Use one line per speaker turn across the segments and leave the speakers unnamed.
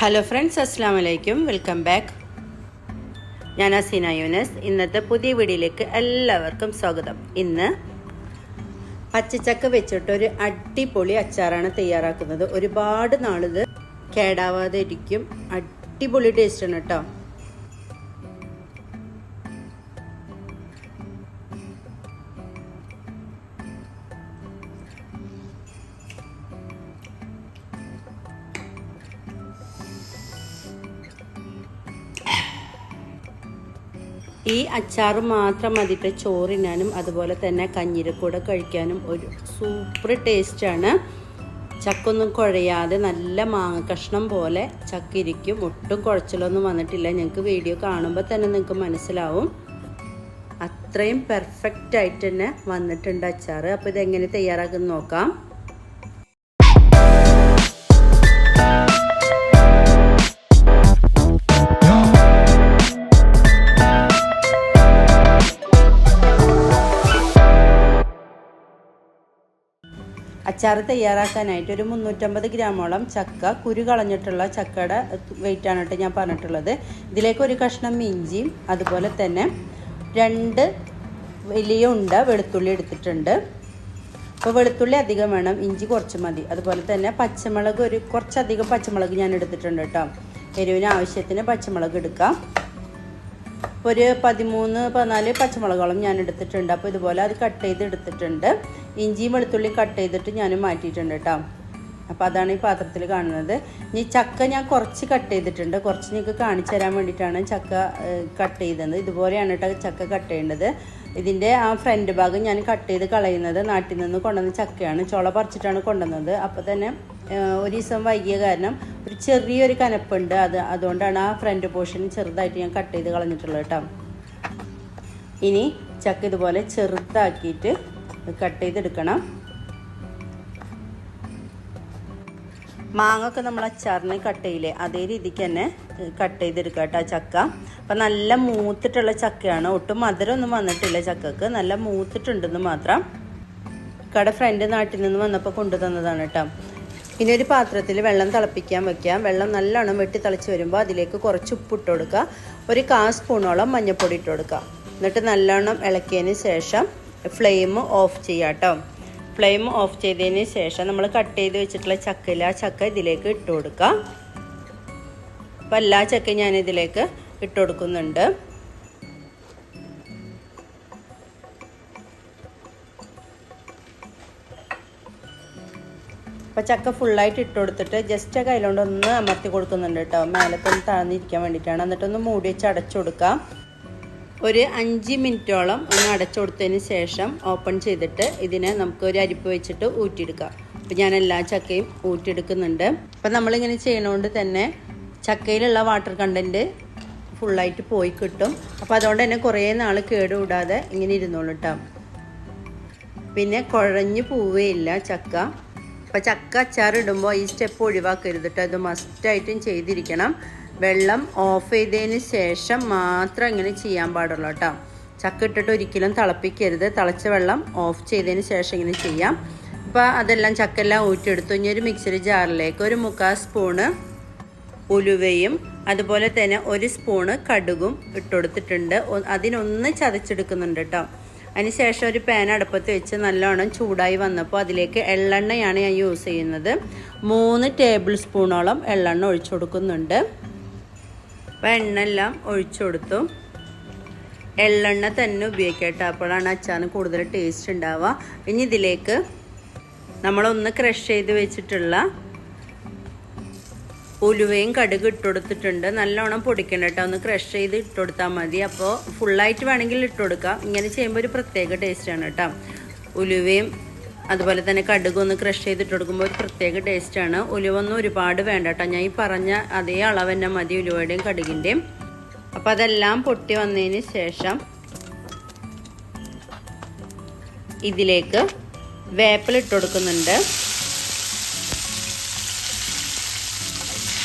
Hello friends അസ്സാം വലൈക്കും welcome back ഞാൻ അസീന യൂനസ്. ഇന്നത്തെ പുതിയ വീഡിയോയിലേക്ക് എല്ലാവർക്കും സ്വാഗതം. ഇന്ന് പച്ചച്ചക്ക വെച്ചിട്ട് ഒരു അടിപൊളി അച്ചാറാണ് തയ്യാറാക്കുന്നത്. ഒരുപാട് നാളിത് കേടാവാതെ ഇരിക്കും അടിപൊളി ടേസ്റ്റാണ് കേട്ടോ. ഈ അച്ചാർ മാത്രം മതിയിട്ട് ചോറിനാനും അതുപോലെ തന്നെ കഞ്ഞിരക്കൂടെ കഴിക്കാനും ഒരു സൂപ്പർ ടേസ്റ്റാണ് ചക്കൊന്നും കുഴയാതെ നല്ല മാങ്ങ കഷ്ണം പോലെ ചക്ക ഇരിക്കും ഒട്ടും കുഴച്ചിലൊന്നും വന്നിട്ടില്ല. ഞങ്ങൾക്ക് വീഡിയോ കാണുമ്പോൾ തന്നെ നിങ്ങൾക്ക് മനസ്സിലാവും. അത്രയും പെർഫെക്റ്റ് ആയിട്ട് തന്നെ വന്നിട്ടുണ്ട് അച്ചാറ്. അപ്പോൾ ഇതെങ്ങനെ തയ്യാറാക്കുന്നു നോക്കാം. അച്ചാർ തയ്യാറാക്കാനായിട്ട് ഒരു മുന്നൂറ്റമ്പത് ഗ്രാമോളം ചക്ക കുരു കളഞ്ഞിട്ടുള്ള ചക്കയുടെ വെയിറ്റാണ് കേട്ടോ ഞാൻ പറഞ്ഞിട്ടുള്ളത്. ഇതിലേക്ക് ഒരു കഷ്ണം ഇഞ്ചിയും അതുപോലെ തന്നെ രണ്ട് വലിയ ഉണ്ട വെളുത്തുള്ളി എടുത്തിട്ടുണ്ട്. അപ്പോൾ വെളുത്തുള്ളി അധികം വേണം ഇഞ്ചി കുറച്ച് മതി. അതുപോലെ തന്നെ പച്ചമുളക് ഒരു കുറച്ചധികം പച്ചമുളക് ഞാൻ എടുത്തിട്ടുണ്ട് കേട്ടോ. എരിവിന് ആവശ്യത്തിന് പച്ചമുളക് എടുക്കാം. ഒരു പതിമൂന്ന് പതിനാല് പച്ചമുളകോളം ഞാൻ എടുത്തിട്ടുണ്ട്. അപ്പോൾ ഇതുപോലെ അത് കട്ട് ചെയ്ത് എടുത്തിട്ടുണ്ട്. ഇഞ്ചിയും വെളുത്തുള്ളി കട്ട് ചെയ്തിട്ട് ഞാൻ മാറ്റിയിട്ടുണ്ട് കേട്ടോ. അപ്പോൾ അതാണ് ഈ പാത്രത്തിൽ കാണുന്നത്. ഇനി ചക്ക ഞാൻ കുറച്ച് കട്ട് ചെയ്തിട്ടുണ്ട്. കുറച്ച് നിങ്ങൾക്ക് കാണിച്ചു തരാൻ വേണ്ടിയിട്ടാണ് ചക്ക കട്ട് ചെയ്തത്. ഇതുപോലെയാണ് കേട്ടോ ചക്ക കട്ട് ചെയ്യേണ്ടത്. ഇതിന്റെ ആ ഫ്രണ്ട് ഭാഗം ഞാൻ കട്ട് ചെയ്ത് കളയുന്നത് നാട്ടിൽ നിന്ന് കൊണ്ടുവന്ന ചക്കയാണ്. ചുള പറിച്ചിട്ടാണ് കൊണ്ടുവന്നത്. അപ്പോൾ തന്നെ ഒരു ദിവസം വൈകിയ കാരണം ഒരു ചെറിയൊരു കനപ്പുണ്ട്. അത് അതുകൊണ്ടാണ് ആ ഫ്രണ്ട് പോർഷൻ ചെറുതായിട്ട് ഞാൻ കട്ട് ചെയ്ത് കളഞ്ഞിട്ടുള്ളത് കേട്ടോ. ഇനി ചക്ക ഇതുപോലെ ചെറുതാക്കിയിട്ട് കട്ട് ചെയ്തെടുക്കണം. മാങ്ങ ഒക്കെ നമ്മൾ അച്ചാറിന് കട്ട് ചെയ്യില്ലേ അതേ രീതിക്ക് തന്നെ കട്ട് ചെയ്തെടുക്കുക കേട്ടോ ചക്ക. അപ്പം നല്ല മൂത്തിട്ടുള്ള ചക്കയാണ്. ഒട്ടും മധുരമൊന്നും വന്നിട്ടില്ല ചക്കക്ക്. നല്ല മൂത്തിട്ടുണ്ടെന്ന് മാത്രം കട ഫ്രണ്ട് നാട്ടിൽ നിന്ന് വന്നപ്പോൾ കൊണ്ടുതന്നതാണ് കേട്ടോ. ഇനി ഒരു പാത്രത്തിൽ വെള്ളം തിളപ്പിക്കാൻ വെക്കാം. വെള്ളം നല്ലോണം വെട്ടി തിളച്ച് വരുമ്പോൾ അതിലേക്ക് കുറച്ച് ഉപ്പിട്ട് കൊടുക്കുക. ഒരു കാ സ്പൂണോളം മഞ്ഞൾപ്പൊടി ഇട്ട് കൊടുക്കുക. എന്നിട്ട് നല്ലോണം ഇളക്കിയതിന് ശേഷം ഫ്ലെയിം ഓഫ് ചെയ്യാം കേട്ടോ ഫ്ലെയിം ഓഫ് ചെയ്തതിന് ശേഷം നമ്മൾ കട്ട് ചെയ്ത് വെച്ചിട്ടുള്ള ചക്കയിൽ ആ ചക്ക ഇതിലേക്ക് ഇട്ട് കൊടുക്കാം. അപ്പം എല്ലാ ചക്കയും ഞാൻ ഇതിലേക്ക് ഇട്ട് കൊടുക്കുന്നുണ്ട്. അപ്പോൾ ചക്ക ഫുള്ളായിട്ട് ഇട്ട് കൊടുത്തിട്ട് ജസ്റ്റ് കയ്യിലോണ്ട് ഒന്ന് അമർത്തി കൊടുക്കുന്നുണ്ട് കേട്ടോ. മേലത്തൊന്ന് താഴ്ന്നിരിക്കാൻ വേണ്ടിയിട്ടാണ്. എന്നിട്ടൊന്ന് മൂടി വെച്ച് അടച്ചു കൊടുക്കാം. ഒരു അഞ്ച് മിനിറ്റോളം ഒന്ന് അടച്ചു കൊടുത്തതിന് ശേഷം ഓപ്പൺ ചെയ്തിട്ട് ഇതിനെ നമുക്ക് ഒരു അരിപ്പ് വെച്ചിട്ട് ഊറ്റിയെടുക്കാം. അപ്പം ഞാൻ എല്ലാ ചക്കയും ഊറ്റിയെടുക്കുന്നുണ്ട്. അപ്പം നമ്മളിങ്ങനെ ചെയ്യണോണ്ട് തന്നെ ചക്കയിലുള്ള വാട്ടർ കണ്ടന്റ് ഫുള്ളായിട്ട് പോയി കിട്ടും. അപ്പോൾ അതുകൊണ്ട് തന്നെ കുറേ നാൾ കേടുകൂടാതെ ഇങ്ങനെ ഇരുന്നോളൂ കേട്ടോ പിന്നെ കുഴഞ്ഞു പോവുകയില്ല ചക്ക. അപ്പോൾ ചക്ക അച്ചാർ ഇടുമ്പോൾ ഈ സ്റ്റെപ്പ് ഒഴിവാക്കരുത് കേട്ടോ ഇത് മസ്റ്റായിട്ടും ചെയ്തിരിക്കണം. വെള്ളം ഓഫ് ചെയ്തതിന് ശേഷം മാത്രം ഇങ്ങനെ ചെയ്യാൻ പാടുള്ളൂ കേട്ടോ. ചക്ക ഇട്ടിട്ട് ഒരിക്കലും തിളപ്പിക്കരുത്. തിളച്ച വെള്ളം ഓഫ് ചെയ്തതിന് ശേഷം ഇങ്ങനെ ചെയ്യാം. അപ്പോൾ അതെല്ലാം ചക്കെല്ലാം ഊറ്റിയെടുത്തു. ഇനി ഒരു മിക്സറി ജാറിലേക്ക് ഒരു മുക്കാൽ സ്പൂണ് ഉലുവയും അതുപോലെ തന്നെ ഒരു സ്പൂണ് കടുകും ഇട്ടുകൊടുത്തിട്ടുണ്ട് അതിനൊന്ന് ചതച്ചെടുക്കുന്നുണ്ട് കേട്ടോ. അതിനുശേഷം ഒരു പാൻ അടുപ്പത്ത് വെച്ച് നല്ലോണം ചൂടായി വന്നപ്പോൾ അതിലേക്ക് എള്ളെണ്ണയാണ് ഞാൻ യൂസ് ചെയ്യുന്നത്. മൂന്ന് ടേബിൾ സ്പൂണോളം എള്ളെണ്ണ ഒഴിച്ചു കൊടുക്കുന്നുണ്ട്. അപ്പോൾ എണ്ണ എല്ലാം ഒഴിച്ചു കൊടുത്തു. എള്ളെണ്ണ തന്നെ ഉപയോഗിക്കട്ടെ. അപ്പോഴാണ് അച്ചാറിന് കൂടുതൽ ടേസ്റ്റ് ഉണ്ടാവുക. ഇനി ഇതിലേക്ക് നമ്മളൊന്ന് ക്രഷ് ചെയ്ത് വെച്ചിട്ടുള്ള ഉലുവയും കടുക് ഇട്ടുകൊടുത്തിട്ടുണ്ട് നല്ലോണം പൊടിക്കണം കേട്ടോ. ഒന്ന് ക്രഷ് ചെയ്ത് ഇട്ട് കൊടുത്താൽ മതി. അപ്പോൾ ഫുള്ളായിട്ട് വേണമെങ്കിൽ ഇട്ട് കൊടുക്കാം. ഇങ്ങനെ ചെയ്യുമ്പോൾ ഒരു പ്രത്യേക ടേസ്റ്റാണ് കേട്ടോ. ഉലുവയും അതുപോലെ തന്നെ കടുക് ഒന്ന് ക്രഷ് ചെയ്തിട്ട് കൊടുക്കുമ്പോൾ ഒരു പ്രത്യേക ടേസ്റ്റാണ് ഉലുവൊന്നും ഒരുപാട് വേണ്ട ഞാൻ ഈ പറഞ്ഞ അതേ അളവ് തന്നെ മതി ഉലുവയുടെയും കടുകിന്റെയും അപ്പോൾ അതെല്ലാം പൊട്ടി വന്നതിന് ശേഷം ഇതിലേക്ക് വേപ്പിലിട്ട് കൊടുക്കുന്നുണ്ട്.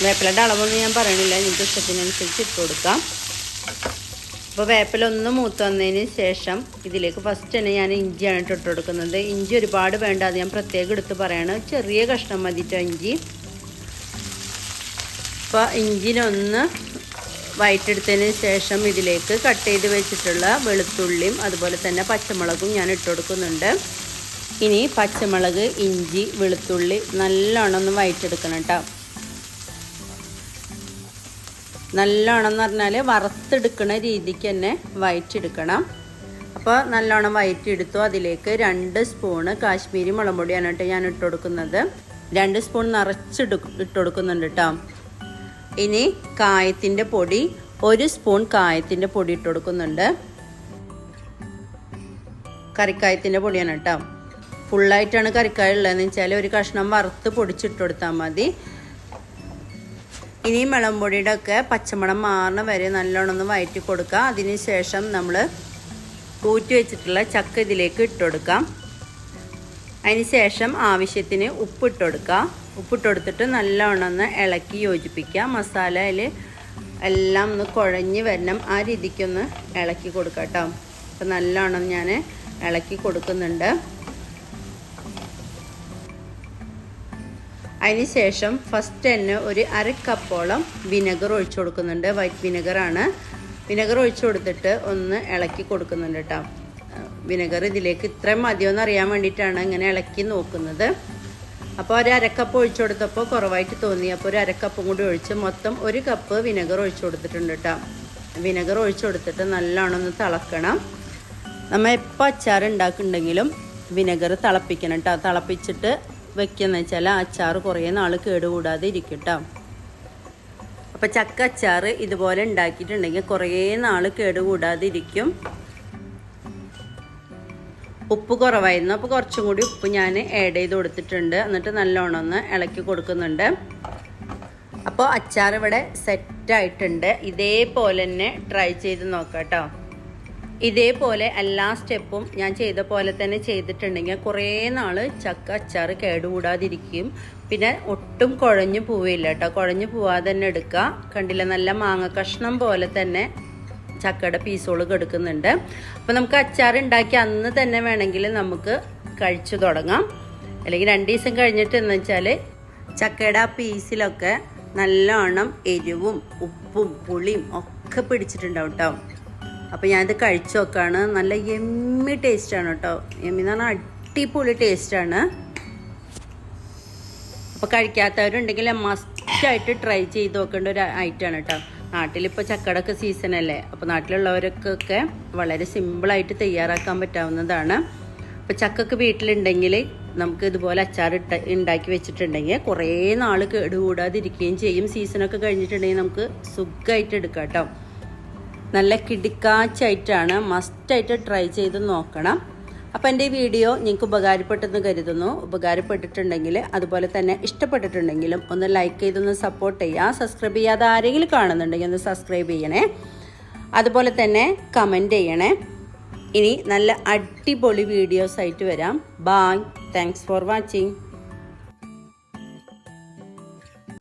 വേപ്പിലയുടെ അളവൊന്നും ഞാൻ പറയണില്ല. നിങ്ങൾക്ക് ഇഷ്ടത്തിനനുസരിച്ച് ഇട്ട് കൊടുക്കാം. അപ്പോൾ വേപ്പിലൊന്ന് മൂത്ത് വന്നതിന് ശേഷം ഇതിലേക്ക് ഫസ്റ്റ് തന്നെ ഞാൻ ഇഞ്ചിയാണ് ഇട്ട് കൊടുക്കുന്നത് ഇഞ്ചി ഒരുപാട് വേണ്ട അത് ഞാൻ പ്രത്യേകം എടുത്ത് പറയണം. ചെറിയ കഷ്ണം മതിട്ടോ ഇഞ്ചി. അപ്പോൾ ഇഞ്ചിനൊന്ന് വയറ്റെടുത്തതിന് ശേഷം ഇതിലേക്ക് കട്ട് ചെയ്ത് വെച്ചിട്ടുള്ള വെളുത്തുള്ളിയും അതുപോലെ തന്നെ പച്ചമുളകും ഞാൻ ഇട്ട് കൊടുക്കുന്നുണ്ട്. ഇനി പച്ചമുളക് ഇഞ്ചി വെളുത്തുള്ളി നല്ലോണം ഒന്ന് വയറ്റെടുക്കണം കേട്ടോ നല്ലോണം എന്ന് പറഞ്ഞാൽ വറുത്തെടുക്കുന്ന രീതിക്ക് തന്നെ വയറ്റെടുക്കണം അപ്പോൾ നല്ലോണം വയറ്റിയെടുത്തു. അതിലേക്ക് രണ്ട് സ്പൂണ് കാശ്മീരി മുളക് പൊടിയാണ് കേട്ടോ ഞാൻ ഇട്ട് കൊടുക്കുന്നത്. രണ്ട് സ്പൂൺ നിറച്ചിട്ട് ഇട്ട് കൊടുക്കുന്നുണ്ട് കേട്ടോ. ഇനി കായത്തിന്റെ പൊടി ഒരു സ്പൂൺ കായത്തിന്റെ പൊടി ഇട്ട് കൊടുക്കുന്നുണ്ട്. കറിക്കായത്തിന്റെ പൊടിയാണ് കേട്ടോ. ഫുള്ളായിട്ടാണ് കറിക്കായ ഉള്ളതെന്ന് വെച്ചാൽ ഒരു കഷ്ണം വറുത്ത് പൊടിച്ചിട്ട് കൊടുത്താൽ മതി. ഇനി മുളകുപൊടിയുടെ ഒക്കെ പച്ചമണം മാറുന്ന വരെ നല്ലോണം ഒന്ന് വയറ്റി കൊടുക്കുക അതിന് ശേഷം നമ്മൾ കൂറ്റി വെച്ചിട്ടുള്ള ചക്ക ഇതിലേക്ക് ഇട്ട് കൊടുക്കാം. അതിന് ശേഷം ആവശ്യത്തിന് ഉപ്പിട്ട് കൊടുക്കുക ഉപ്പിട്ട് കൊടുത്തിട്ട് നല്ലോണം ഒന്ന് ഇളക്കി യോജിപ്പിക്കുക മസാലയിൽ എല്ലാം ഒന്ന് കുഴഞ്ഞ് വരണം. ആ രീതിക്കൊന്ന് ഇളക്കി കൊടുക്കാം കേട്ടോ. അപ്പം നല്ലോണം ഞാൻ ഇളക്കി കൊടുക്കുന്നുണ്ട്. അതിന് ശേഷം ഫസ്റ്റ് തന്നെ ഒരു അര കപ്പോളം വിനെഗർ ഒഴിച്ചു കൊടുക്കുന്നുണ്ട്. വൈറ്റ് വിനെഗറാണ് വിനെഗർ ഒഴിച്ചു കൊടുത്തിട്ട് ഒന്ന് ഇളക്കി കൊടുക്കുന്നുണ്ട് കേട്ടോ വിനെഗർ ഇതിലേക്ക് ഇത്രയും മതിയോന്ന് അറിയാൻ വേണ്ടിയിട്ടാണ് ഇങ്ങനെ ഇളക്കി നോക്കുന്നത്. അപ്പോൾ ഒരു അരക്കപ്പ് ഒഴിച്ചു കൊടുത്തപ്പോൾ കുറവായിട്ട് തോന്നി. അപ്പോൾ ഒരു അരക്കപ്പും കൂടി ഒഴിച്ച് മൊത്തം ഒരു കപ്പ് വിനെഗർ ഒഴിച്ചു കൊടുത്തിട്ടുണ്ട് കേട്ടോ വിനെഗർ ഒഴിച്ചു കൊടുത്തിട്ട് നല്ലോണം ഒന്ന് തിളക്കണം. നമ്മൾ എപ്പോൾ അച്ചാർ ഉണ്ടാക്കുന്നുണ്ടെങ്കിലും വിനെഗർ തിളപ്പിക്കണം കേട്ടോ തിളപ്പിച്ചിട്ട് വെക്കുകയെന്ന് വെച്ചാൽ ആ അച്ചാർ കുറേ നാൾ കേടുകൂടാതെ ഇരിക്കട്ടോ. അപ്പം അപ്പോൾ ചക്ക അച്ചാർ ഇതുപോലെ ഉണ്ടാക്കിയിട്ടുണ്ടെങ്കിൽ കുറേ നാൾ കേടുകൂടാതെ ഇരിക്കും. ഉപ്പ് കുറവായിരുന്നു. അപ്പോൾ കുറച്ചും കൂടി ഉപ്പ് ഞാൻ ആഡ് ചെയ്ത് കൊടുത്തിട്ടുണ്ട്. എന്നിട്ട് നല്ലോണം ഒന്ന് ഇളക്കി കൊടുക്കുന്നുണ്ട്. അപ്പോൾ അച്ചാർ ഇവിടെ സെറ്റായിട്ടുണ്ട് ഇതേപോലെ തന്നെ ട്രൈ ചെയ്ത് നോക്കാം കേട്ടോ ഇതേപോലെ എല്ലാ സ്റ്റെപ്പും ഞാൻ ചെയ്ത പോലെ തന്നെ ചെയ്തിട്ടുണ്ടെങ്കിൽ കുറേ നാൾ ചക്ക അച്ചാർ കേടുകൂടാതിരിക്കും. പിന്നെ ഒട്ടും കുഴഞ്ഞു പോവില്ല കേട്ടോ. കുഴഞ്ഞു പോവാതെ തന്നെ എടുക്കുക. കണ്ടില്ല നല്ല മാങ്ങ കഷ്ണം പോലെ തന്നെ ചക്കയുടെ പീസുകൾ കെടുക്കുന്നുണ്ട്. അപ്പോൾ നമുക്ക് അച്ചാർ ഉണ്ടാക്കി അന്ന് തന്നെ വേണമെങ്കിൽ നമുക്ക് കഴിച്ചു തുടങ്ങാം. അല്ലെങ്കിൽ രണ്ട് ദിവസം കഴിഞ്ഞിട്ട് എന്ന് വെച്ചാൽ ചക്കയുടെ ആ പീസിലൊക്കെ നല്ലോണം എരിവും ഉപ്പും പുളിയും ഒക്കെ പിടിച്ചിട്ടുണ്ടാവും കേട്ടോ. അപ്പോൾ ഞാനിത് കഴിച്ചു നോക്കാണ്. നല്ല എമ്മി ടേസ്റ്റാണ് കേട്ടോ. എമ്മി എന്ന് പറഞ്ഞാൽ അടിപൊളി ടേസ്റ്റാണ് അപ്പോൾ കഴിക്കാത്തവരുണ്ടെങ്കിൽ മസ്റ്റായിട്ട് ട്രൈ ചെയ്ത് നോക്കേണ്ട ഒരു ഐറ്റമാണ് കേട്ടോ. നാട്ടിലിപ്പോൾ സീസൺ സീസണല്ലേ അപ്പോൾ നാട്ടിലുള്ളവർക്കൊക്കെ വളരെ സിമ്പിളായിട്ട് തയ്യാറാക്കാൻ പറ്റാവുന്നതാണ്. അപ്പോൾ ചക്കൊക്കെ വീട്ടിലുണ്ടെങ്കിൽ നമുക്ക് ഇതുപോലെ അച്ചാർ ഇട്ട ഉണ്ടാക്കി വെച്ചിട്ടുണ്ടെങ്കിൽ കുറേ നാൾ കേടുകൂടാതിരിക്കുകയും ചെയ്യും. സീസണൊക്കെ കഴിഞ്ഞിട്ടുണ്ടെങ്കിൽ നമുക്ക് സുഖമായിട്ട് എടുക്കാം കേട്ടോ. നല്ല കിടിക്കാച്ചായിട്ടാണ് മസ്റ്റായിട്ട് ട്രൈ ചെയ്ത് നോക്കണം. അപ്പോൾ എന്റെ വീഡിയോ നിങ്ങൾക്ക് ഉപകാരപ്പെട്ടെന്ന് കരുതുന്നു. ഉപകാരപ്പെട്ടിട്ടുണ്ടെങ്കിൽ അതുപോലെ തന്നെ ഇഷ്ടപ്പെട്ടിട്ടുണ്ടെങ്കിലും ഒന്ന് ലൈക്ക് ചെയ്തൊന്ന് സപ്പോർട്ട് ചെയ്യുക. സബ്സ്ക്രൈബ് ചെയ്യാതെ ആരെങ്കിലും കാണുന്നുണ്ടെങ്കിൽ ഒന്ന് സബ്സ്ക്രൈബ് ചെയ്യണേ. അതുപോലെ തന്നെ കമന്റ് ചെയ്യണേ. ഇനി നല്ല അടിപൊളി വീഡിയോസ് ആയിട്ട് വരാം. Bye thanks for watching